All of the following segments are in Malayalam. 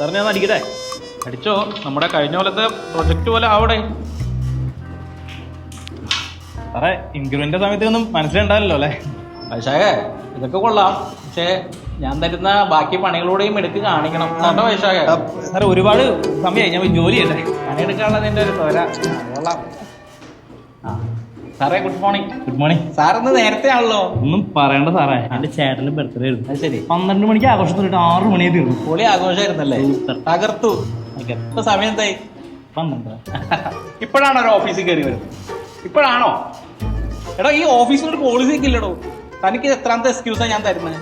സാറിന് ഞാൻ അടിക്കട്ടെ? അടിച്ചോ? നമ്മുടെ കഴിഞ്ഞ പോലത്തെ പ്രൊജക്റ്റ് പോലെ ആവടെ സാറേ ഇൻക്രിമെന്റ് സമയത്ത് ഒന്നും മനസ്സിലുണ്ടാവില്ലല്ലോ അല്ലേ? വൈശാഖേ ഇതൊക്കെ കൊള്ളാം. പക്ഷേ ഞാൻ തരുന്ന ബാക്കി പണികളൂടെയും എടുത്ത് കാണിക്കണം. കേട്ടോ വൈശാഖേ? സാറേ ഒരുപാട് സമയമായി ഞാൻ ജോലിയല്ലേ ജോലി ചെയ്യട്ടെ. പണിയെടുക്കാനുള്ള നിന്റെ ഒരു തോര കൊള്ളാം. ആ. സാറേ ഗുഡ് മോർണിംഗ് ഗുഡ് മോർണിംഗ് സാറിന്ന് നേരത്തെ ആണല്ലോ. ഒന്നും പറയണ്ട സാറേ. എന്റെ ചേട്ടന്റെ ബർത്ത്ഡേ ആയിരുന്നു. അത് ശരി. പന്ത്രണ്ട് മണിക്ക് ആഘോഷം തുടങ്ങിയിട്ട് ആറ് മണിയായി തീർന്നു. പൊളി ആഘോഷമായിരുന്നല്ലേ? തകർത്തു. ഇപ്പൊ സമയം എന്തായി പന്ത്രണ്ട്. ഇപ്പോഴാണോ ഒരു ഓഫീസിൽ കയറി വരുന്നത്. ഇപ്പോഴാണോ? എടാ ഈ ഓഫീസിൽ ഒരു പോളിസി ഒക്കെ ഇല്ലടോ തനിക്ക് എത്രാമത്തെ എക്സ്ക്യൂസാ ഞാൻ തരുന്നത്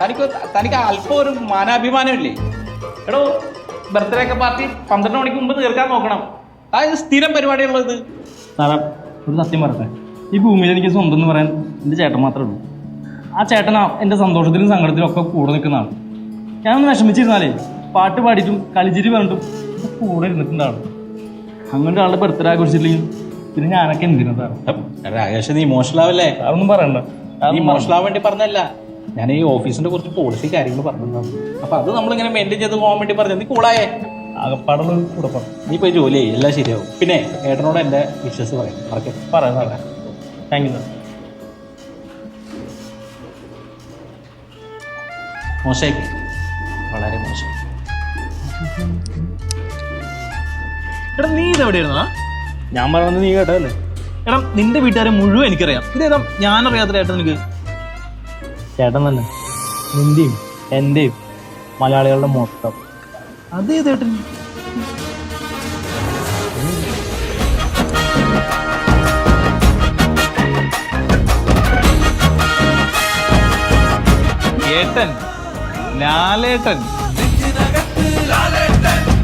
തനിക്ക് തനിക്ക് അല്പം ഒരു മാനാഭിമാനം ഇല്ലേ എടോ ബർത്ത്ഡേ ഒക്കെ പാർട്ടി പന്ത്രണ്ട് മണിക്ക് മുമ്പ് തീർക്കാൻ നോക്കണം. അതായത് സ്ഥിരം പരിപാടിയുള്ളത് സാറേ ഒരു സത്യം പറയട്ടെ. ഈ ഭൂമിയിൽ എനിക്ക് സ്വന്തം എന്ന് പറയാൻ എന്റെ ചേട്ടൻ മാത്രമേ ഉള്ളൂ. ആ ചേട്ടൻ എന്റെ സന്തോഷത്തിലും സങ്കടത്തിലും ഒക്കെ കൂടെ നിൽക്കുന്നതാണ് ഞാനൊന്ന് വിഷമിച്ചിരുന്നാലേ പാട്ട് പാടിയിട്ടും കളിച്ചിരി പറഞ്ഞിട്ടും കൂടെ ആൾ അങ്ങനെ ഒരാളുടെ ബർത്ത്ഡേ ആഘോഷിച്ചില്ലെങ്കിൽ പിന്നെ ഞാനൊക്കെ എന്തിനാ സാറേ രാകേഷ് നീ ഇമോഷണൽ ആവല്ലേ? അതൊന്നും പറയണ്ട. ഇമോഷണൽ ആവാൻ വേണ്ടി പറഞ്ഞല്ല ഞാൻ ഈ ഓഫീസിന്റെ കുറച്ച് പോളിസി കാര്യങ്ങൾ പറഞ്ഞു അപ്പൊ അത് നമ്മളിങ്ങനെ മെയിന്റെയിൻ ചെയ്ത് പോകാൻ വേണ്ടി പറഞ്ഞു നീ കൂടായേ ആകപ്പാടുള്ള കുടുംബം. നീ പോയി ജോലി ചെയ്യും എല്ലാം ശരിയാവും. പിന്നെ ഏട്ടനോട് എന്റെ വിശ്വസ് പറയാം. മറക്കരുത് പറയാം പറയാം. താങ്ക് യു സാർ മോശമായി വളരെ മോശം. എടാ നീ ഇത് എവിടെയായിരുന്നാ ഞാൻ പറഞ്ഞത് നീ കേട്ടതല്ലേ? എടാ നിന്റെ വീട്ടുകാരെ മുഴുവൻ എനിക്കറിയാം. ഇതേതാ ഞാനറിയാത്ത ചേട്ടൻ നിനക്ക്. ചേട്ടൻ തന്നെ. നിന്റെയും എന്റെയും മലയാളികളുടെ മൊത്തം. അത് ഏതേട്ടൻ ഏട്ടൻ? ലാലേട്ടൻ. ലാലേട്ടൻ.